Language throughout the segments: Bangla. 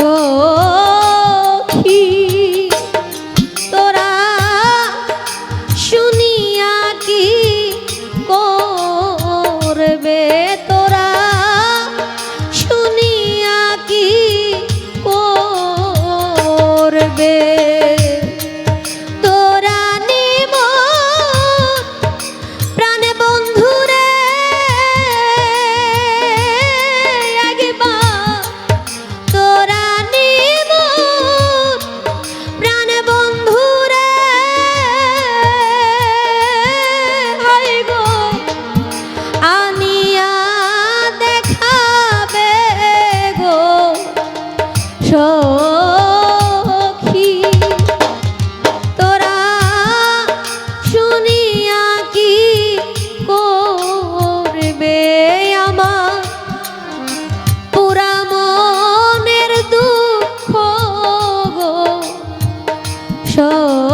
সখী সখী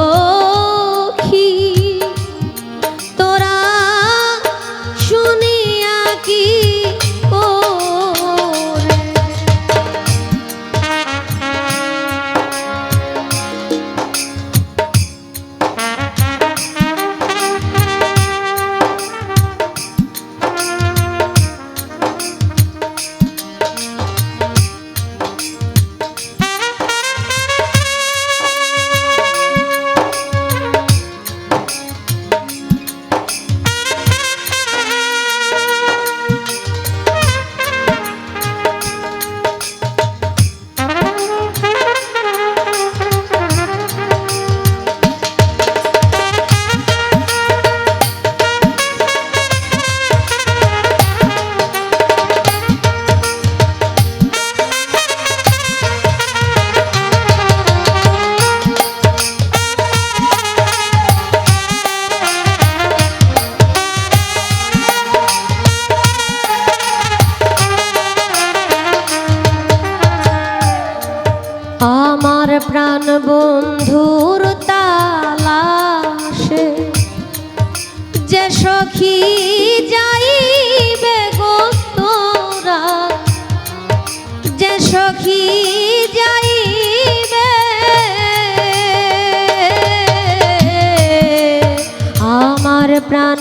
প্রাণ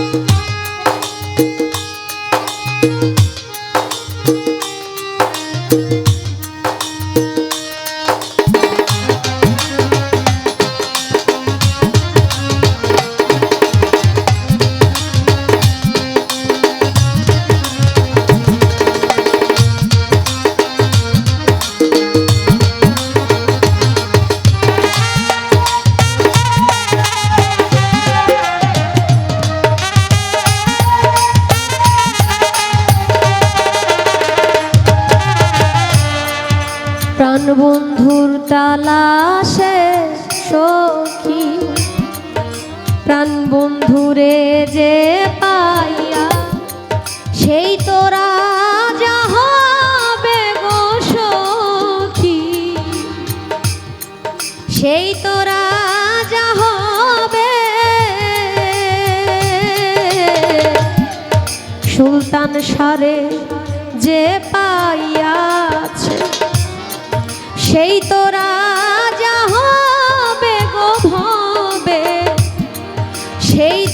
thank you বন্ধুরে যে পাইয়া, সেই তোরা যাবে গো সখী। সেই তোরা যাবে সুলতান সারে যে পাইয়াছে, সেই তোরা rei